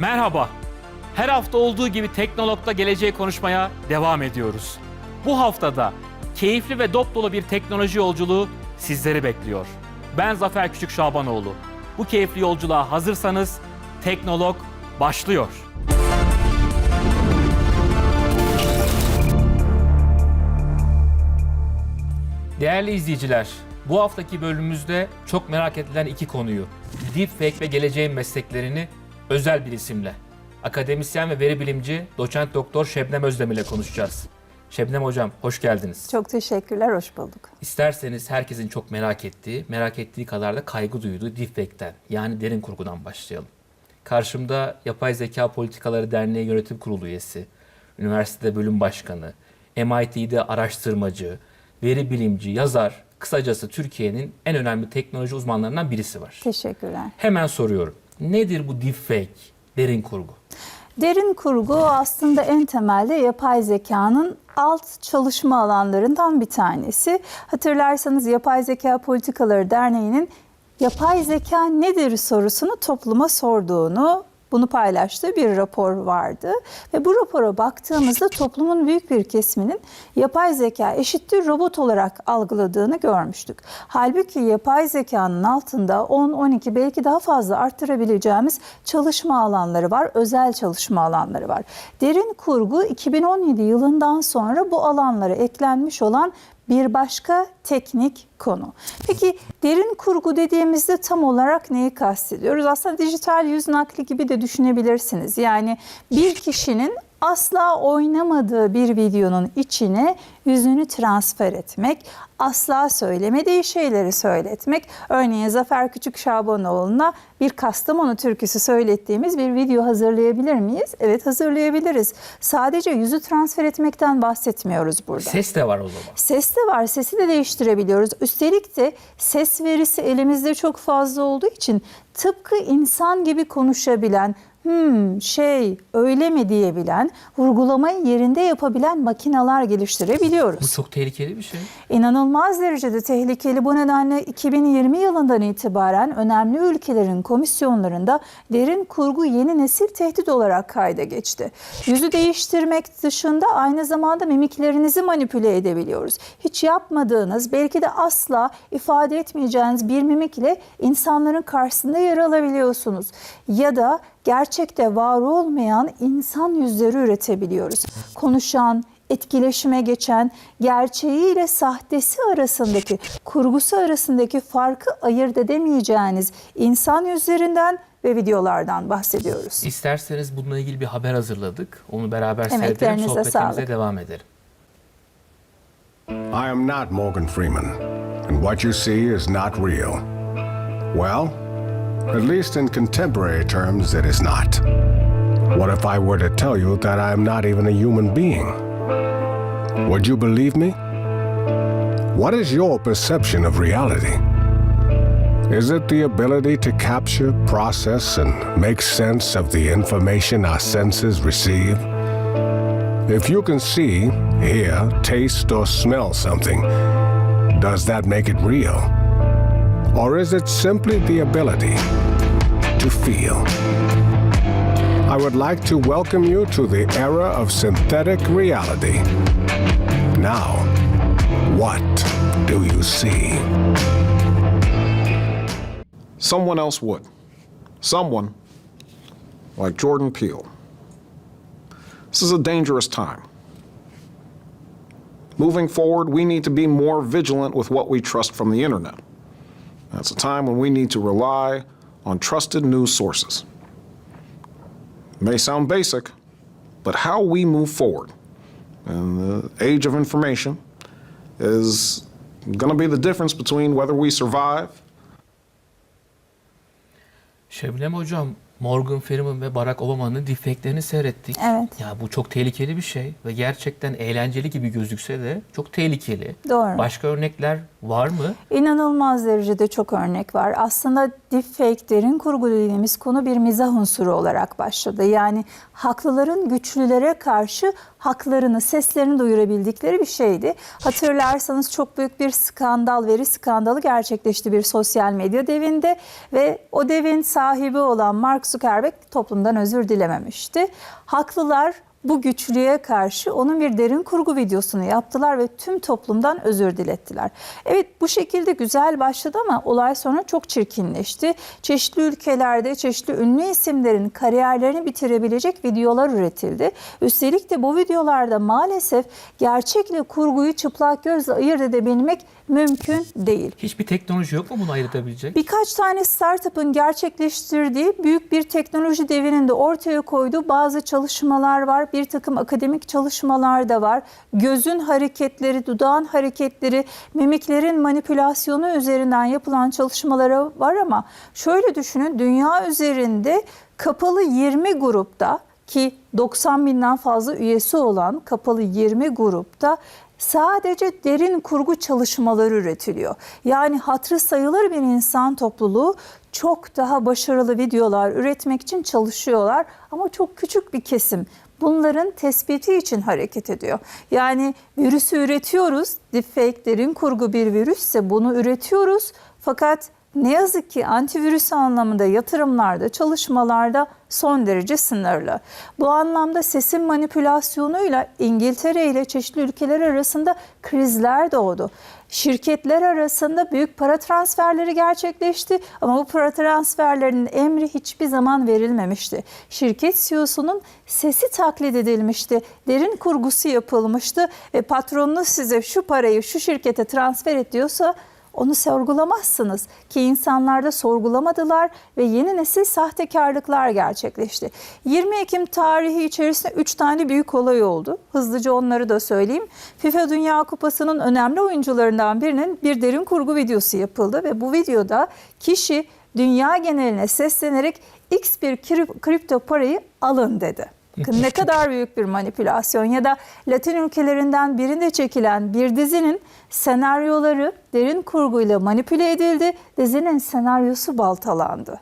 Merhaba. Her hafta olduğu gibi Teknolog'da geleceği konuşmaya devam ediyoruz. Bu haftada keyifli ve dop dolu bir teknoloji yolculuğu sizleri bekliyor. Ben Zafer Küçük Şabanoğlu. Bu keyifli yolculuğa hazırsanız Teknolog başlıyor. Değerli izleyiciler, bu haftaki bölümümüzde çok merak edilen iki konuyu, deepfake ve geleceğin mesleklerini özel bir isimle, akademisyen ve veri bilimci doçent doktor Şebnem Özdemir ile konuşacağız. Şebnem hocam hoş geldiniz. Çok teşekkürler, hoş bulduk. İsterseniz herkesin çok merak ettiği, merak ettiği kadar da kaygı duyduğu deepfake'ten yani derin kurgudan başlayalım. Karşımda Yapay Zeka Politikaları Derneği Yönetim Kurulu üyesi, üniversitede bölüm başkanı, MIT'de araştırmacı, veri bilimci, yazar, kısacası Türkiye'nin en önemli teknoloji uzmanlarından birisi var. Teşekkürler. Hemen soruyorum. Nedir bu deepfake, derin kurgu? Derin kurgu aslında en temelde yapay zekanın alt çalışma alanlarından bir tanesi. Hatırlarsanız Yapay Zeka Politikaları Derneği'nin yapay zeka nedir sorusunu topluma sorduğunu bunu paylaştığı bir rapor vardı ve bu rapora baktığımızda toplumun büyük bir kesiminin yapay zeka eşittir robot olarak algıladığını görmüştük. Halbuki yapay zekanın altında 10 12 belki daha fazla arttırabileceğimiz çalışma alanları var, özel çalışma alanları var. Derin kurgu 2017 yılından sonra bu alanlara eklenmiş olan bir başka teknik konu. Peki derin kurgu dediğimizde tam olarak neyi kastediyoruz? Aslında dijital yüz nakli gibi de düşünebilirsiniz. Yani bir kişinin asla oynamadığı bir videonun içine yüzünü transfer etmek, asla söylemediği şeyleri söyletmek. Örneğin Zafer Küçük Şabanoğlu'na bir Kastamonu türküsü söylettiğimiz bir video hazırlayabilir miyiz? Evet hazırlayabiliriz. Sadece yüzü transfer etmekten bahsetmiyoruz burada. Ses de var o zaman. Ses de var, sesi de değiştirebiliyoruz. Üstelik de ses verisi elimizde çok fazla olduğu için tıpkı insan gibi konuşabilen, hmm şey öyle mi diyebilen, vurgulamayı yerinde yapabilen makineler Bu geliştirebiliyoruz. çok tehlikeli bir şey. İnanılmaz derecede tehlikeli. Bu nedenle 2020 yılından itibaren önemli ülkelerin komisyonlarında derin kurgu yeni nesil tehdit olarak kayda geçti. Yüzü değiştirmek dışında aynı zamanda mimiklerinizi manipüle edebiliyoruz. Hiç yapmadığınız, belki de asla ifade etmeyeceğiniz bir mimikle insanların karşısında yer alabiliyorsunuz. Ya da gerçekte var olmayan insan yüzleri üretebiliyoruz. Konuşan, etkileşime geçen gerçeğiyle sahtesi arasındaki, kurgusu arasındaki farkı ayırt edemeyeceğiniz insan yüzlerinden ve videolardan bahsediyoruz. İsterseniz bununla ilgili bir haber hazırladık. Onu beraber seyredelim, sohbetimize sağlık. devam edelim. I am not Morgan Freeman, and what you see is not real. Well, at least in contemporary terms, it is not. What if I were to tell you that I am not even a human being? Would you believe me? What is your perception of reality? Is it the ability to capture, process, and make sense of the information our senses receive? If you can see, hear, taste, or smell something, does that make it real? Or is it simply the ability to feel? I would like to welcome you to the era of synthetic reality. Now, what do you see? someone else would. Someone like Jordan Peele. This is a dangerous time. Moving forward, we need to be more vigilant with what we trust from the internet. That's a time when we need to rely on trusted news sources. It may sound basic, but how we move forward in the age of information is going to be the difference between whether we survive Şebnem Hocam, Morgan Freeman ve Barack Obama'nın deepfake'lerini seyrettik. Evet. Ya bu çok tehlikeli bir şey ve gerçekten eğlenceli gibi gözükse de çok tehlikeli. Doğru. Başka örnekler Var mı? İnanılmaz derecede çok örnek var. Aslında deepfake derin kurgu dediğimiz konu bir mizah unsuru olarak başladı. Yani haklıların güçlülere karşı haklarını, seslerini duyurabildikleri bir şeydi. Hatırlarsanız çok büyük bir skandal, veri skandalı gerçekleşti bir sosyal medya devinde ve o devin sahibi olan Mark Zuckerberg toplumdan özür dilememişti. Haklılar bu güçlüğe karşı onun bir derin kurgu videosunu yaptılar ve tüm toplumdan özür dilettiler. Evet bu şekilde güzel başladı ama olay sonra çok çirkinleşti. Çeşitli ülkelerde çeşitli ünlü isimlerin kariyerlerini bitirebilecek videolar üretildi. Üstelik de bu videolarda maalesef gerçekle kurguyu çıplak gözle ayırt edebilmek mümkün değil. Hiçbir teknoloji yok mu bunu ayırt edebilecek? Birkaç tane startup'ın gerçekleştirdiği büyük bir teknoloji devinin de ortaya koyduğu bazı çalışmalar var. Bir takım akademik çalışmalar da var. Gözün hareketleri, dudağın hareketleri, mimiklerin manipülasyonu üzerinden yapılan çalışmaları var ama şöyle düşünün dünya üzerinde kapalı 20 grupta ki 90 binden fazla üyesi olan kapalı 20 grupta sadece derin kurgu çalışmaları üretiliyor. Yani hatrı sayılır bir insan topluluğu çok daha başarılı videolar üretmek için çalışıyorlar ama çok küçük bir kesim bunların tespiti için hareket ediyor. Yani virüsü üretiyoruz, deepfake derin kurgu bir virüsse bunu üretiyoruz fakat ne yazık ki antivirüs anlamında yatırımlarda, çalışmalarda son derece sınırlı. Bu anlamda sesin manipülasyonuyla İngiltere ile çeşitli ülkeler arasında krizler doğdu. Şirketler arasında büyük para transferleri gerçekleşti ama bu para transferlerinin emri hiçbir zaman verilmemişti. Şirket CEO'sunun sesi taklit edilmişti, derin kurgusu yapılmıştı ve patronunuz size şu parayı şu şirkete transfer et diyorsa onu sorgulamazsınız ki insanlar da sorgulamadılar ve yeni nesil sahtekarlıklar gerçekleşti. 20 Ekim tarihi içerisinde 3 tane büyük olay oldu. Hızlıca onları da söyleyeyim. FIFA Dünya Kupası'nın önemli oyuncularından birinin bir derin kurgu videosu yapıldı ve bu videoda kişi dünya geneline seslenerek X bir krip- kripto parayı alın dedi. Bakın ne kadar büyük bir manipülasyon ya da Latin ülkelerinden birinde çekilen bir dizinin senaryoları derin kurguyla manipüle edildi. Dizinin senaryosu baltalandı.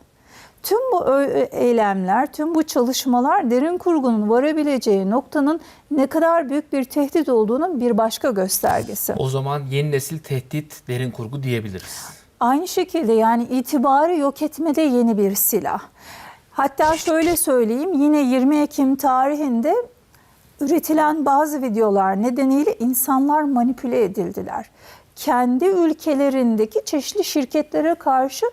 Tüm bu ö- eylemler, tüm bu çalışmalar derin kurgunun varabileceği noktanın ne kadar büyük bir tehdit olduğunun bir başka göstergesi. O zaman yeni nesil tehdit derin kurgu diyebiliriz. Aynı şekilde yani itibarı yok etmede yeni bir silah. Hatta şöyle söyleyeyim yine 20 Ekim tarihinde üretilen bazı videolar nedeniyle insanlar manipüle edildiler. Kendi ülkelerindeki çeşitli şirketlere karşı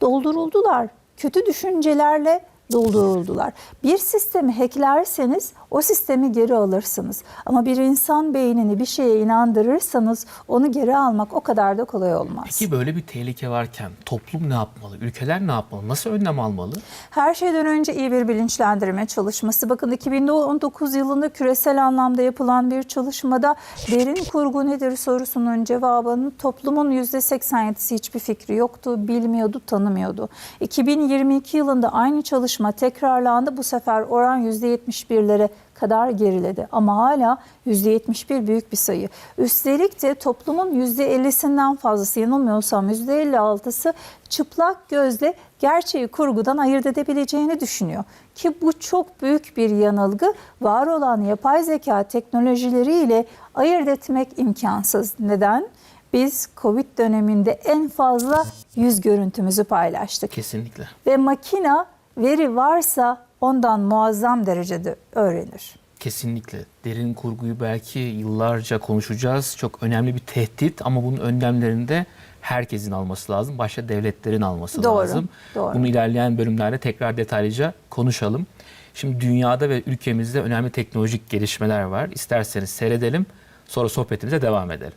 dolduruldular. Kötü düşüncelerle dolduruldular. Bir sistemi hacklerseniz o sistemi geri alırsınız. Ama bir insan beynini bir şeye inandırırsanız onu geri almak o kadar da kolay olmaz. Peki böyle bir tehlike varken toplum ne yapmalı? Ülkeler ne yapmalı? Nasıl önlem almalı? Her şeyden önce iyi bir bilinçlendirme çalışması. Bakın 2019 yılında küresel anlamda yapılan bir çalışmada derin kurgu nedir sorusunun cevabının toplumun %87'si hiçbir fikri yoktu, bilmiyordu, tanımıyordu. 2022 yılında aynı çalışma tekrarlandı. Bu sefer oran %71'lere kadar geriledi. Ama hala %71 büyük bir sayı. Üstelik de toplumun %50'sinden fazlası yanılmıyorsam %56'sı çıplak gözle gerçeği kurgudan ayırt edebileceğini düşünüyor. Ki bu çok büyük bir yanılgı. Var olan yapay zeka teknolojileriyle ayırt etmek imkansız. Neden? Biz Covid döneminde en fazla yüz görüntümüzü paylaştık Kesinlikle. ve makina veri varsa ondan muazzam derecede öğrenir. Kesinlikle. Derin kurguyu belki yıllarca konuşacağız. Çok önemli bir tehdit ama bunun önlemlerini de herkesin alması lazım. Başta devletlerin alması Doğru, lazım. doğru. Bunu ilerleyen bölümlerde tekrar detaylıca konuşalım. Şimdi dünyada ve ülkemizde önemli teknolojik gelişmeler var. İsterseniz seyredelim. Sonra sohbetimize devam edelim.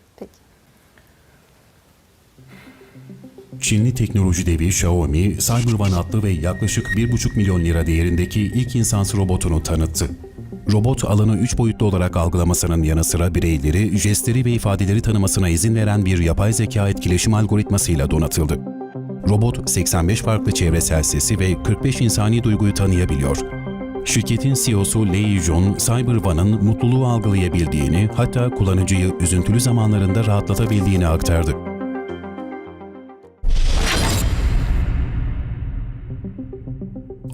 Çinli teknoloji devi Xiaomi, Cyber One adlı ve yaklaşık 1,5 milyon lira değerindeki ilk insansız robotunu tanıttı. Robot alanı 3 boyutlu olarak algılamasının yanı sıra bireyleri, jestleri ve ifadeleri tanımasına izin veren bir yapay zeka etkileşim algoritmasıyla donatıldı. Robot 85 farklı çevresel sesi ve 45 insani duyguyu tanıyabiliyor. Şirketin CEO'su Lei Jun, Cyber One'ın mutluluğu algılayabildiğini, hatta kullanıcıyı üzüntülü zamanlarında rahatlatabildiğini aktardı.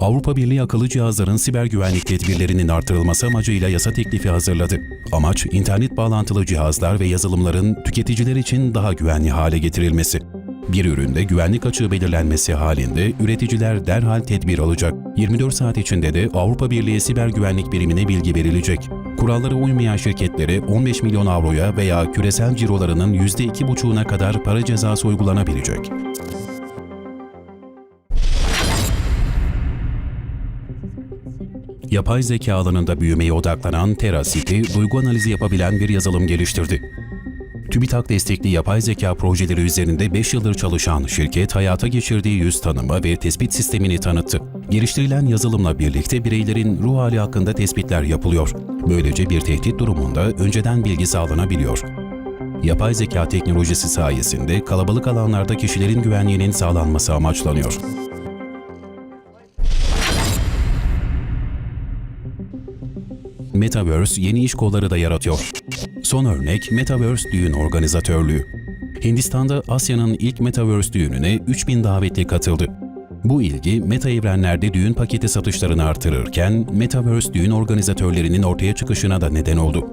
Avrupa Birliği akıllı cihazların siber güvenlik tedbirlerinin artırılması amacıyla yasa teklifi hazırladı. Amaç, internet bağlantılı cihazlar ve yazılımların tüketiciler için daha güvenli hale getirilmesi. Bir üründe güvenlik açığı belirlenmesi halinde üreticiler derhal tedbir alacak. 24 saat içinde de Avrupa Birliği Siber Güvenlik Birimine bilgi verilecek. Kurallara uymayan şirketlere 15 milyon avroya veya küresel cirolarının %2,5'una kadar para cezası uygulanabilecek. Yapay zeka alanında büyümeye odaklanan TerraCity, duygu analizi yapabilen bir yazılım geliştirdi. TÜBİTAK destekli yapay zeka projeleri üzerinde 5 yıldır çalışan şirket hayata geçirdiği yüz tanıma ve tespit sistemini tanıttı. Geliştirilen yazılımla birlikte bireylerin ruh hali hakkında tespitler yapılıyor. Böylece bir tehdit durumunda önceden bilgi sağlanabiliyor. Yapay zeka teknolojisi sayesinde kalabalık alanlarda kişilerin güvenliğinin sağlanması amaçlanıyor. Metaverse yeni iş kolları da yaratıyor. Son örnek Metaverse düğün organizatörlüğü. Hindistan'da Asya'nın ilk Metaverse düğününe 3000 davetli katıldı. Bu ilgi meta evrenlerde düğün paketi satışlarını artırırken Metaverse düğün organizatörlerinin ortaya çıkışına da neden oldu.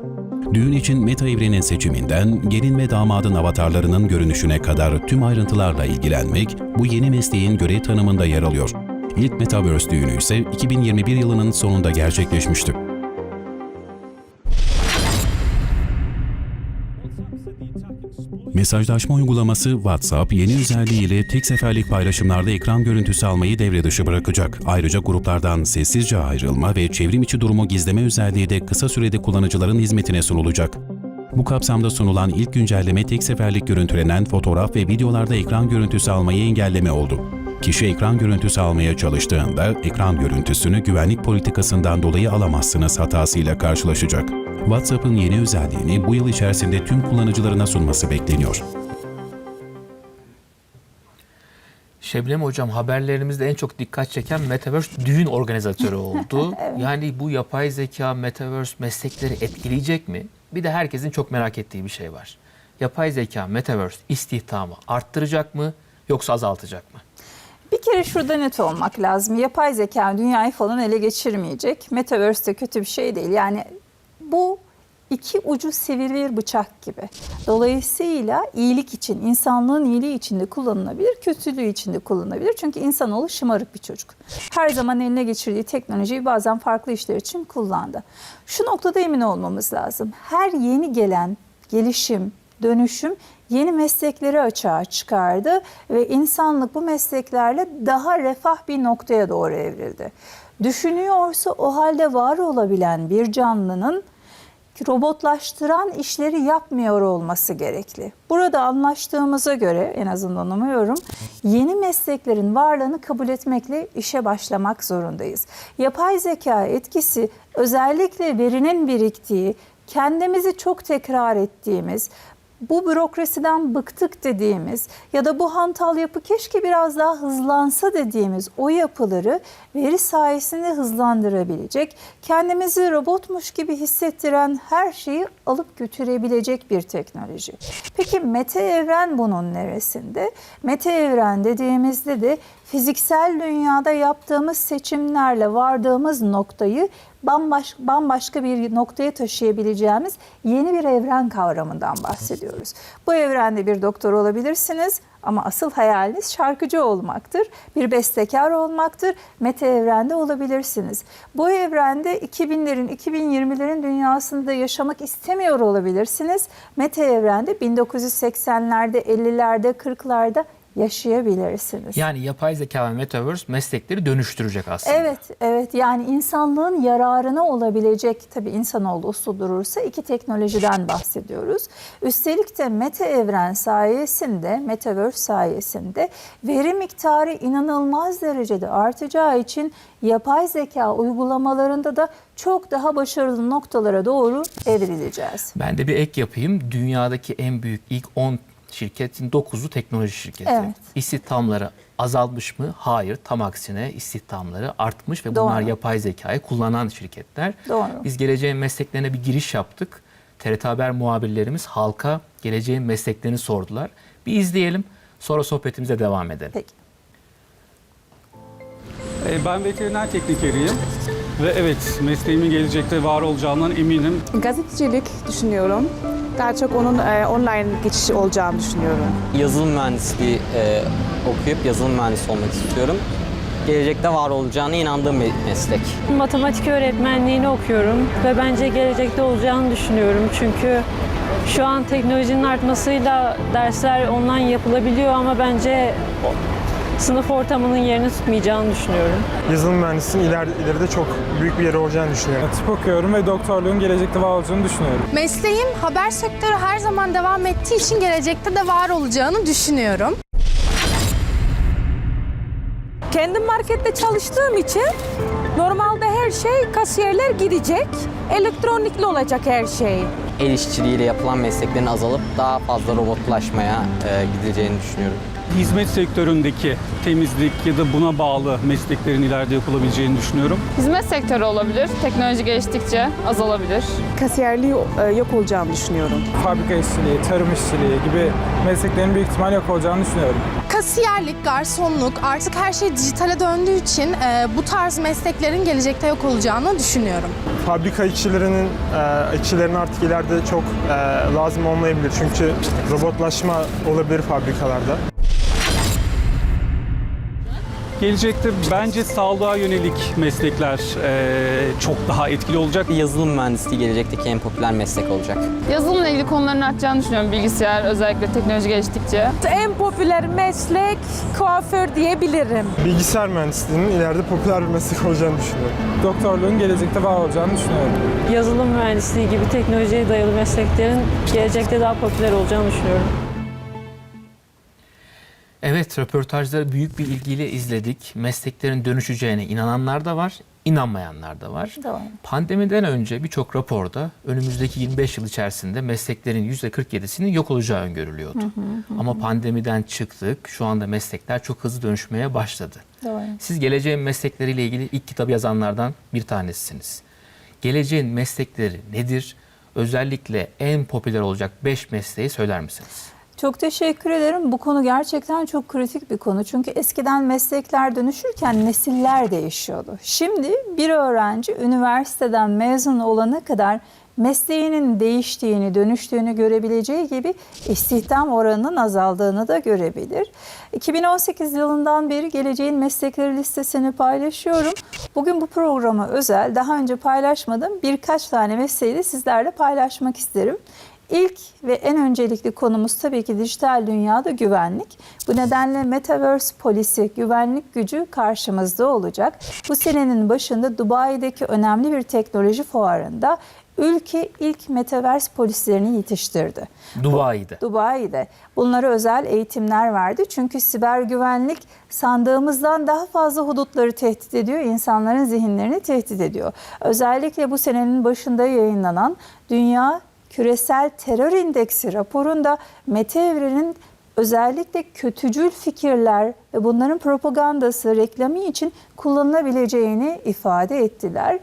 Düğün için meta evrenin seçiminden gelin ve damadın avatarlarının görünüşüne kadar tüm ayrıntılarla ilgilenmek bu yeni mesleğin görev tanımında yer alıyor. İlk Metaverse düğünü ise 2021 yılının sonunda gerçekleşmişti. Mesajlaşma uygulaması WhatsApp yeni özelliğiyle tek seferlik paylaşımlarda ekran görüntüsü almayı devre dışı bırakacak. Ayrıca gruplardan sessizce ayrılma ve çevrim içi durumu gizleme özelliği de kısa sürede kullanıcıların hizmetine sunulacak. Bu kapsamda sunulan ilk güncelleme tek seferlik görüntülenen fotoğraf ve videolarda ekran görüntüsü almayı engelleme oldu. Kişi ekran görüntüsü almaya çalıştığında ekran görüntüsünü güvenlik politikasından dolayı alamazsınız hatasıyla karşılaşacak. WhatsApp'ın yeni özelliğini bu yıl içerisinde tüm kullanıcılarına sunması bekleniyor. Şebnem Hocam haberlerimizde en çok dikkat çeken Metaverse düğün organizatörü oldu. Yani bu yapay zeka Metaverse meslekleri etkileyecek mi? Bir de herkesin çok merak ettiği bir şey var. Yapay zeka Metaverse istihdamı arttıracak mı yoksa azaltacak mı? Kere şurada net olmak lazım. Yapay zeka dünyayı falan ele geçirmeyecek. Metaverse de kötü bir şey değil. Yani bu iki ucu sivri bıçak gibi. Dolayısıyla iyilik için, insanlığın iyiliği için de kullanılabilir, kötülüğü için de kullanılabilir. Çünkü insanoğlu şımarık bir çocuk. Her zaman eline geçirdiği teknolojiyi bazen farklı işler için kullandı. Şu noktada emin olmamız lazım. Her yeni gelen gelişim, dönüşüm yeni meslekleri açığa çıkardı ve insanlık bu mesleklerle daha refah bir noktaya doğru evrildi. Düşünüyorsa o halde var olabilen bir canlının robotlaştıran işleri yapmıyor olması gerekli. Burada anlaştığımıza göre en azından umuyorum yeni mesleklerin varlığını kabul etmekle işe başlamak zorundayız. Yapay zeka etkisi özellikle verinin biriktiği, kendimizi çok tekrar ettiğimiz, bu bürokrasiden bıktık dediğimiz ya da bu hantal yapı keşke biraz daha hızlansa dediğimiz o yapıları veri sayesinde hızlandırabilecek, kendimizi robotmuş gibi hissettiren her şeyi alıp götürebilecek bir teknoloji. Peki meta evren bunun neresinde? Meta evren dediğimizde de fiziksel dünyada yaptığımız seçimlerle vardığımız noktayı bambaşka, bambaşka bir noktaya taşıyabileceğimiz yeni bir evren kavramından bahsediyoruz. Bu evrende bir doktor olabilirsiniz ama asıl hayaliniz şarkıcı olmaktır. Bir bestekar olmaktır. Meta evrende olabilirsiniz. Bu evrende 2000'lerin, 2020'lerin dünyasında yaşamak istemiyor olabilirsiniz. Meta evrende 1980'lerde, 50'lerde, 40'larda yaşayabilirsiniz. Yani yapay zeka ve Metaverse meslekleri dönüştürecek aslında. Evet, evet. Yani insanlığın yararına olabilecek, tabii insanoğlu uslu durursa iki teknolojiden bahsediyoruz. Üstelik de meta evren sayesinde, metaverse sayesinde veri miktarı inanılmaz derecede artacağı için yapay zeka uygulamalarında da çok daha başarılı noktalara doğru evrileceğiz. Ben de bir ek yapayım. Dünyadaki en büyük ilk 10 şirketin 9'u teknoloji şirketi. Evet. İstihdamları azalmış mı? Hayır. Tam aksine istihdamları artmış ve bunlar Doğru. yapay zekayı kullanan şirketler. Doğru. Biz geleceğin mesleklerine bir giriş yaptık. TRT Haber muhabirlerimiz halka geleceğin mesleklerini sordular. Bir izleyelim. Sonra sohbetimize devam edelim. Peki. E, Ben veteriner teknikeriyim ve evet mesleğimin gelecekte var olacağından eminim. Gazetecilik düşünüyorum. Daha çok onun e, online geçişi olacağını düşünüyorum. yazılım mühendisliği e, okuyup yazılım mühendisi olmak istiyorum. Gelecekte var olacağına inandığım bir meslek. Matematik öğretmenliğini okuyorum ve bence gelecekte olacağını düşünüyorum. Çünkü şu an teknolojinin artmasıyla dersler online yapılabiliyor ama bence sınıf ortamının yerini tutmayacağını düşünüyorum. yazılım mühendisliğinin iler, ileride çok büyük bir yeri olacağını düşünüyorum. Tıp okuyorum ve doktorluğun gelecekte var olacağını düşünüyorum. Mesleğim haber sektörü her zaman devam ettiği için gelecekte de var olacağını düşünüyorum. Kendim markette çalıştığım için normalde her şey kasiyerler gidecek. Elektronikli olacak her şey. El işçiliğiyle yapılan mesleklerin azalıp daha fazla robotlaşmaya e, gidileceğini düşünüyorum. Hizmet sektöründeki temizlik ya da buna bağlı mesleklerin ileride yapılabileceğini düşünüyorum. Hizmet sektörü olabilir. Teknoloji geliştikçe azalabilir. Kasiyerliği e, yok olacağını düşünüyorum. Fabrika işçiliği, tarım işçiliği gibi mesleklerin büyük ihtimal yok olacağını düşünüyorum. Kasiyerlik, garsonluk artık her şey dijitale döndüğü için e, bu tarz mesleklerin gelecekte yok olacağını düşünüyorum. Fabrika işçilerinin, e, işçilerin artık ileride çok e, lazım olmayabilir. Çünkü robotlaşma olabilir fabrikalarda. Gelecekte bence sağlığa yönelik meslekler e, çok daha etkili olacak. Yazılım mühendisliği gelecekteki en popüler meslek olacak. Yazılımla ilgili konuların artacağını düşünüyorum. Bilgisayar özellikle teknoloji geliştikçe. En popüler meslek kuaför diyebilirim. Bilgisayar mühendisliğinin ileride popüler bir meslek olacağını düşünüyorum. Doktorluğun gelecekte var olacağını düşünüyorum. Yazılım mühendisliği gibi teknolojiye dayalı mesleklerin gelecekte daha popüler olacağını düşünüyorum. Evet, röportajları büyük bir ilgiyle izledik. Mesleklerin dönüşeceğine inananlar da var, inanmayanlar da var. Doğru. Pandemiden önce birçok raporda önümüzdeki 25 yıl içerisinde mesleklerin %47'sinin yok olacağı öngörülüyordu. Ama pandemiden çıktık, şu anda meslekler çok hızlı dönüşmeye başladı. Doğru. Siz geleceğin meslekleriyle ilgili ilk kitabı yazanlardan bir tanesisiniz. Geleceğin meslekleri nedir? Özellikle en popüler olacak 5 mesleği söyler misiniz? Çok teşekkür ederim. Bu konu gerçekten çok kritik bir konu. Çünkü eskiden meslekler dönüşürken nesiller değişiyordu. Şimdi bir öğrenci üniversiteden mezun olana kadar mesleğinin değiştiğini, dönüştüğünü görebileceği gibi istihdam oranının azaldığını da görebilir. 2018 yılından beri geleceğin meslekleri listesini paylaşıyorum. Bugün bu programa özel, daha önce paylaşmadığım birkaç tane mesleği de sizlerle paylaşmak isterim. İlk ve en öncelikli konumuz tabii ki dijital dünyada güvenlik. Bu nedenle Metaverse polisi, güvenlik gücü karşımızda olacak. Bu senenin başında Dubai'deki önemli bir teknoloji fuarında ülke ilk Metaverse polislerini yetiştirdi. Dubai'de. Dubai'de. Bunlara özel eğitimler verdi. Çünkü siber güvenlik sandığımızdan daha fazla hudutları tehdit ediyor, insanların zihinlerini tehdit ediyor. Özellikle bu senenin başında yayınlanan Dünya Küresel Terör İndeksi raporunda Mete Evren'in özellikle kötücül fikirler ve bunların propagandası, reklamı için kullanılabileceğini ifade ettiler.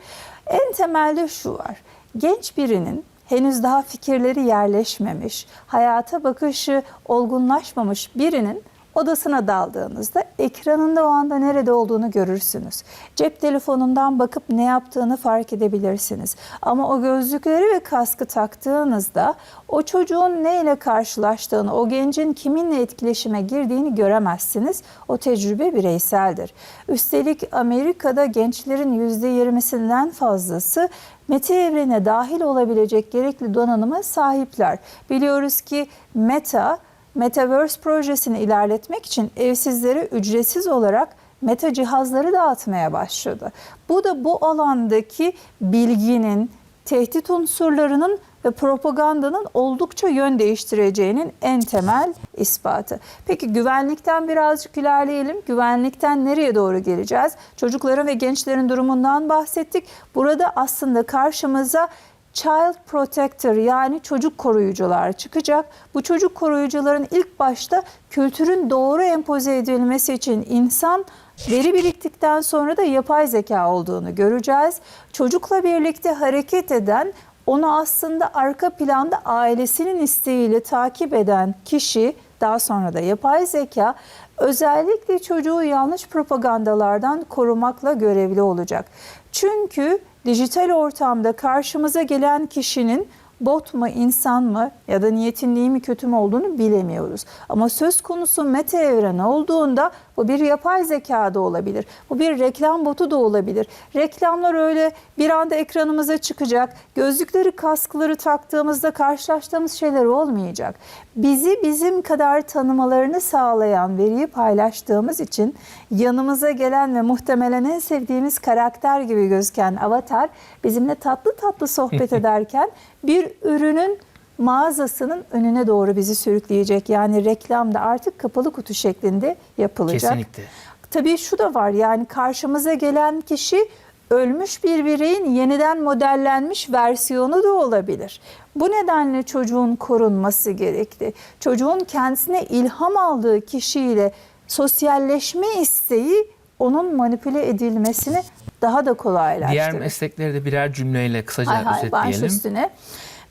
En temelde şu var. Genç birinin henüz daha fikirleri yerleşmemiş, hayata bakışı olgunlaşmamış birinin odasına daldığınızda ekranında o anda nerede olduğunu görürsünüz. Cep telefonundan bakıp ne yaptığını fark edebilirsiniz. Ama o gözlükleri ve kaskı taktığınızda o çocuğun neyle karşılaştığını, o gencin kiminle etkileşime girdiğini göremezsiniz. O tecrübe bireyseldir. Üstelik Amerika'da gençlerin %20'sinden fazlası Meta evrene dahil olabilecek gerekli donanıma sahipler. Biliyoruz ki Meta Metaverse projesini ilerletmek için evsizlere ücretsiz olarak meta cihazları dağıtmaya başladı. Bu da bu alandaki bilginin, tehdit unsurlarının ve propagandanın oldukça yön değiştireceğinin en temel ispatı. Peki güvenlikten birazcık ilerleyelim. Güvenlikten nereye doğru geleceğiz? Çocukların ve gençlerin durumundan bahsettik. Burada aslında karşımıza Child Protector yani çocuk koruyucular çıkacak. Bu çocuk koruyucuların ilk başta kültürün doğru empoze edilmesi için insan veri biriktikten sonra da yapay zeka olduğunu göreceğiz. Çocukla birlikte hareket eden onu aslında arka planda ailesinin isteğiyle takip eden kişi daha sonra da yapay zeka Özellikle çocuğu yanlış propagandalardan korumakla görevli olacak. Çünkü dijital ortamda karşımıza gelen kişinin bot mu, insan mı ya da niyetin iyi mi kötü mü olduğunu bilemiyoruz. Ama söz konusu meta evren olduğunda bu bir yapay zeka da olabilir. Bu bir reklam botu da olabilir. Reklamlar öyle bir anda ekranımıza çıkacak. Gözlükleri, kaskları taktığımızda karşılaştığımız şeyler olmayacak. Bizi bizim kadar tanımalarını sağlayan veriyi paylaştığımız için yanımıza gelen ve muhtemelen en sevdiğimiz karakter gibi gözüken avatar bizimle tatlı tatlı sohbet ederken bir ürünün mağazasının önüne doğru bizi sürükleyecek. Yani reklam da artık kapalı kutu şeklinde yapılacak. Kesinlikle. Tabii şu da var yani karşımıza gelen kişi ölmüş bir bireyin yeniden modellenmiş versiyonu da olabilir. Bu nedenle çocuğun korunması gerekli. Çocuğun kendisine ilham aldığı kişiyle sosyalleşme isteği onun manipüle edilmesini daha da kolaylaştırır. Diğer meslekleri de birer cümleyle kısaca Hay hay baş özetleyelim. üstüne.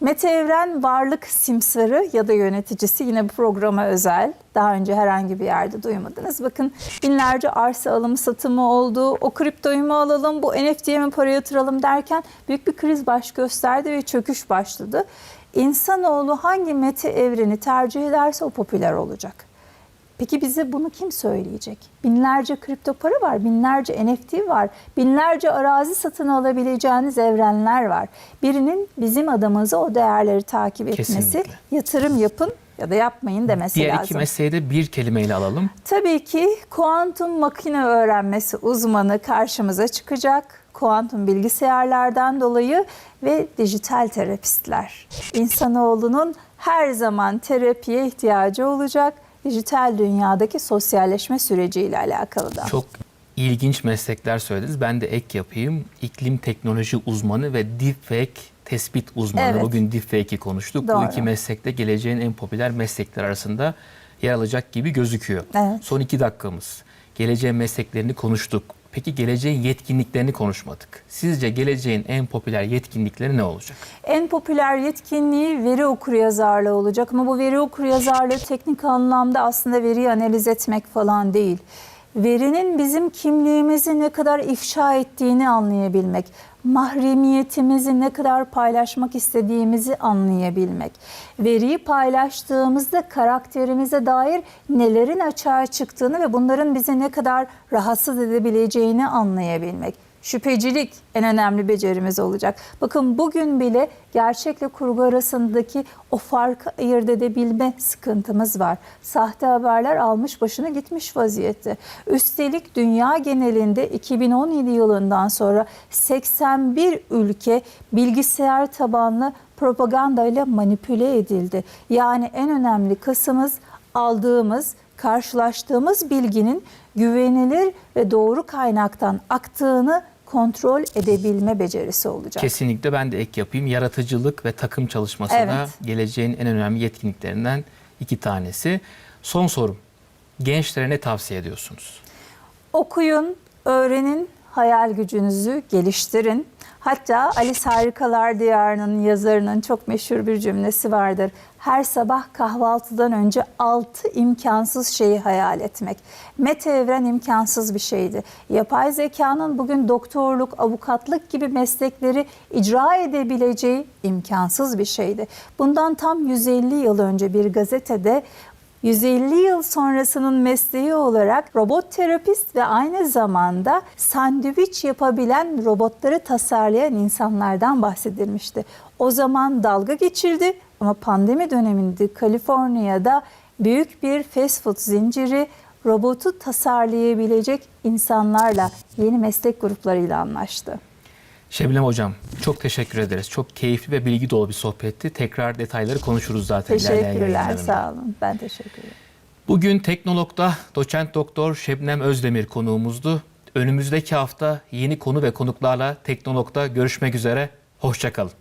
Mete Evren varlık simsarı ya da yöneticisi yine bu programa özel. Daha önce herhangi bir yerde duymadınız. Bakın binlerce arsa alımı satımı oldu. O kriptoyu mu alalım, bu NFT'ye mi para yatıralım derken büyük bir kriz baş gösterdi ve çöküş başladı. İnsanoğlu hangi Mete Evren'i tercih ederse o popüler olacak. Peki bize bunu kim söyleyecek? Binlerce kripto para var, binlerce NFT var, binlerce arazi satın alabileceğiniz evrenler var. Birinin bizim adımıza o değerleri takip etmesi, Kesinlikle. yatırım yapın ya da yapmayın demesi Diğer lazım. iki mesleği de bir kelimeyle alalım. Tabii ki kuantum makine öğrenmesi uzmanı karşımıza çıkacak. Kuantum bilgisayarlardan dolayı ve dijital terapistler. İnsanoğlunun her zaman terapiye ihtiyacı olacak. Dijital dünyadaki sosyalleşme süreciyle alakalı da. Çok ilginç meslekler söylediniz. Ben de ek yapayım. İklim teknoloji uzmanı ve deepfake tespit uzmanı. Evet. Bugün deepfake'i konuştuk. Bu Doğru. iki meslekte geleceğin en popüler meslekler arasında yer alacak gibi gözüküyor. Evet. Son iki dakikamız. Geleceğin mesleklerini konuştuk. Peki geleceğin yetkinliklerini konuşmadık. Sizce geleceğin en popüler yetkinlikleri ne olacak? En popüler yetkinliği veri okuryazarlığı olacak ama bu veri okuryazarlığı teknik anlamda aslında veriyi analiz etmek falan değil. Verinin bizim kimliğimizi ne kadar ifşa ettiğini anlayabilmek, mahremiyetimizi ne kadar paylaşmak istediğimizi anlayabilmek. Veriyi paylaştığımızda karakterimize dair nelerin açığa çıktığını ve bunların bizi ne kadar rahatsız edebileceğini anlayabilmek. Şüphecilik en önemli becerimiz olacak. Bakın bugün bile gerçekle kurgu arasındaki o farkı ayırt edebilme sıkıntımız var. Sahte haberler almış başını gitmiş vaziyette. Üstelik dünya genelinde 2017 yılından sonra 81 ülke bilgisayar tabanlı propagandayla manipüle edildi. Yani en önemli kısmımız aldığımız karşılaştığımız bilginin güvenilir ve doğru kaynaktan aktığını kontrol edebilme becerisi olacak. Kesinlikle ben de ek yapayım. Yaratıcılık ve takım çalışması da Evet. geleceğin en önemli yetkinliklerinden iki tanesi. Son sorum. Gençlere ne tavsiye ediyorsunuz? Okuyun, öğrenin, hayal gücünüzü geliştirin. Hatta Alice Harikalar Diyarı'nın yazarının çok meşhur bir cümlesi vardır. Her sabah kahvaltıdan önce altı imkansız şeyi hayal etmek. Meta evren imkansız bir şeydi. Yapay zekanın bugün doktorluk, avukatlık gibi meslekleri icra edebileceği imkansız bir şeydi. Bundan tam 150 yıl önce bir gazetede 150 yıl sonrasının mesleği olarak robot terapist ve aynı zamanda sandviç yapabilen robotları tasarlayan insanlardan bahsedilmişti. O zaman dalga geçildi ama pandemi döneminde Kaliforniya'da büyük bir fast food zinciri robotu tasarlayabilecek insanlarla yeni meslek gruplarıyla anlaştı. Şebnem Hocam çok teşekkür ederiz. Çok keyifli ve bilgi dolu bir sohbetti. Tekrar detayları konuşuruz zaten. Teşekkürler, sağ olun. Ben teşekkür ederim. Bugün Teknolog'da doçent doktor Şebnem Özdemir konuğumuzdu. Önümüzdeki hafta yeni konu ve konuklarla Teknolog'da görüşmek üzere. Hoşçakalın.